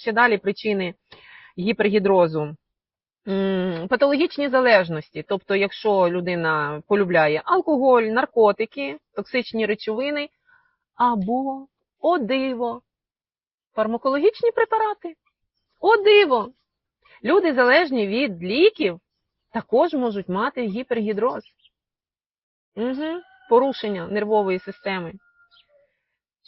Ще далі причини гіпергідрозу. Патологічні залежності, тобто, якщо людина полюбляє алкоголь, наркотики, токсичні речовини або о диво, фармакологічні препарати. О диво! Люди залежні від ліків також можуть мати гіпергідроз. Угу. Порушення нервової системи.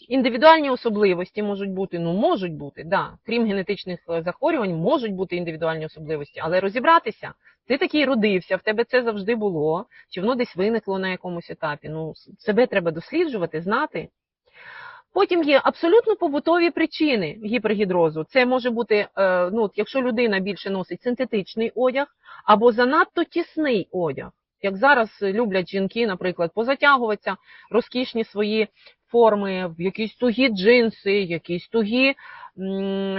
Індивідуальні особливості можуть бути, ну можуть бути, да. Крім генетичних е, захворювань, можуть бути індивідуальні особливості, але розібратися, ти такий родився, в тебе це завжди було, чи воно десь виникло на якомусь етапі. Ну, себе треба досліджувати, знати. Потім є абсолютно побутові причини гіпергідрозу. Це може бути, е, ну, якщо людина більше носить синтетичний одяг або занадто тісний одяг. Як зараз люблять жінки, наприклад, позатягуватися, розкішні свої форми, якісь тугі джинси, якісь тугі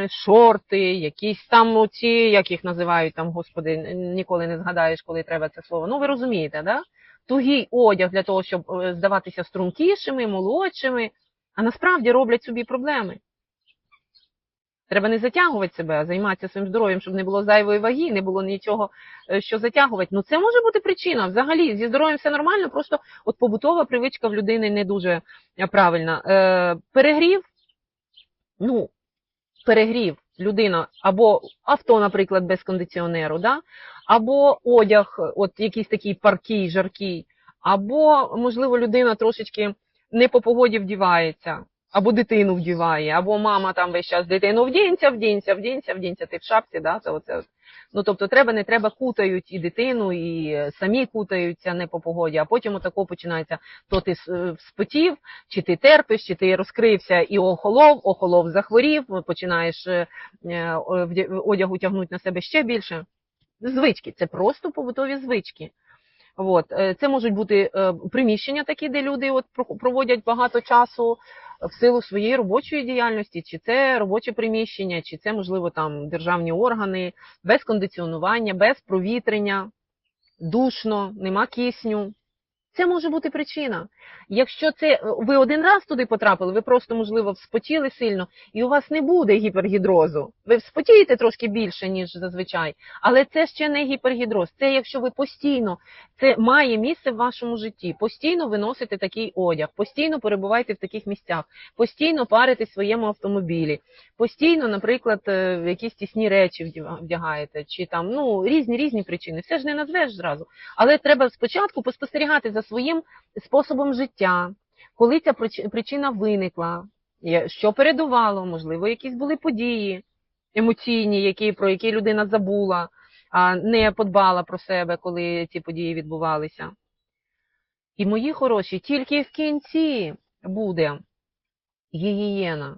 шорти, якісь там оці, як їх називають там, господи, ніколи не згадаєш, коли треба це слово. Ну, ви розумієте, да? Тугий одяг для того, щоб е, здаватися стрункішими, молодшими, а насправді роблять собі проблеми. Треба не затягувати себе, а займатися своїм здоров'ям, щоб не було зайвої ваги, не було нічого, е, що затягувати. Ну це може бути причина. Взагалі зі здоров'ям все нормально, просто от побутова привичка в людини не дуже е, правильна. Е, перегрів, ну, перегрів людина або авто, наприклад, без кондиціонеру, да? або одяг, от якийсь такий паркий, жаркий, або, можливо, людина трошечки не по погоді вдівається або дитину вдіває, або мама там весь час дитину вдінься, вдінься, вдінься, вдінься, ти в шапці, да, це оце. Ну, тобто, треба, не треба, кутають і дитину, і самі кутаються не по погоді, а потім отако починається, то ти с- спотів, чи ти терпиш, чи ти розкрився і охолов, охолов захворів, починаєш е, е, вдя- одяг утягнути на себе ще більше. Звички, це просто побутові звички. От. е, Це можуть бути е, приміщення такі, де люди от проводять багато часу в силу своєї робочої діяльності, чи це робоче приміщення, чи це, можливо, там державні органи, без кондиціонування, без провітрення, душно, нема кисню. Це може бути причина. Якщо це ви один раз туди потрапили, ви просто, можливо, вспотіли сильно, і у вас не буде гіпергідрозу. Ви вспотієте трошки більше, ніж зазвичай, але це ще не гіпергідроз. Це якщо ви постійно, це має місце в вашому житті, постійно ви носите такий одяг, постійно перебуваєте в таких місцях, постійно парите в своєму автомобілі, постійно, наприклад, е, якісь тісні речі вдягаєте, чи там ну різні різні причини. Все ж не назвеш зразу. Але треба спочатку поспостерігати за своїм способом життя, коли ця причина виникла, що передувало, можливо, якісь були події емоційні, які, про які людина забула, а не подбала про себе, коли ці події відбувалися. І мої хороші, тільки в кінці буде гігієна.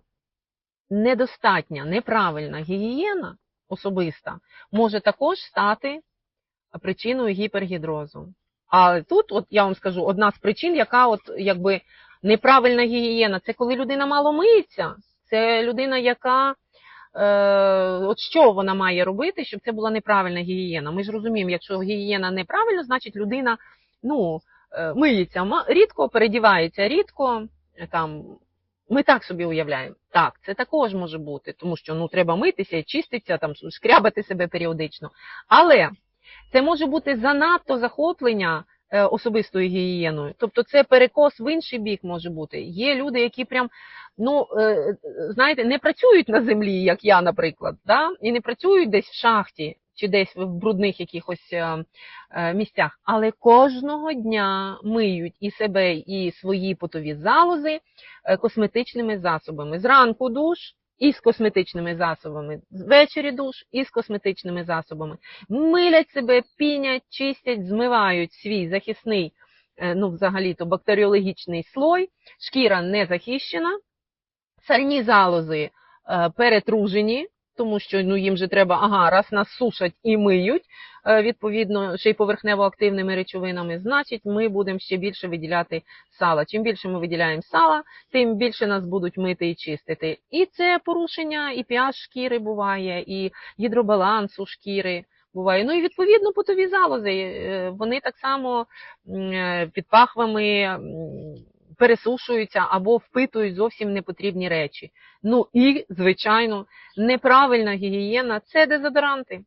Недостатня, неправильна гігієна особиста може також стати причиною гіпергідрозу. А тут, от я вам скажу, одна з причин, яка от якби неправильна гігієна, це коли людина мало миється, це людина, яка е, от що вона має робити, щоб це була неправильна гігієна. Ми ж розуміємо, якщо гігієна неправильна, значить людина ну, е, миється рідко, передівається рідко. Там ми так собі уявляємо. Так, це також може бути, тому що ну треба митися чиститися, там шкрябати себе періодично. Але це може бути занадто захоплення е, особистою гігієною. Тобто це перекос в інший бік може бути. Є люди, які прям, ну, е, знаєте, не працюють на землі, як я, наприклад, да? і не працюють десь в шахті чи десь в брудних якихось е, місцях, але кожного дня миють і себе, і свої потові залози косметичними засобами. Зранку душ. І з косметичними засобами, ввечері душ і з косметичними засобами. Милять себе, пінять, чистять, змивають свій захисний, е, ну, взагалі-то бактеріологічний слой, шкіра не захищена, сальні залози е, перетружені, тому що ну, їм же треба, ага, раз нас сушать і миють, е, відповідно, ще й поверхнево активними речовинами, значить, ми будемо ще більше виділяти сала. Чим більше ми виділяємо сала, тим більше нас будуть мити і чистити. І це порушення і pH шкіри буває, і гідробалансу шкіри буває. Ну і відповідно потові залози. е, Вони так само е, під пахвами пересушуються або впитують зовсім непотрібні речі. Ну і, звичайно, неправильна гігієна це дезодоранти.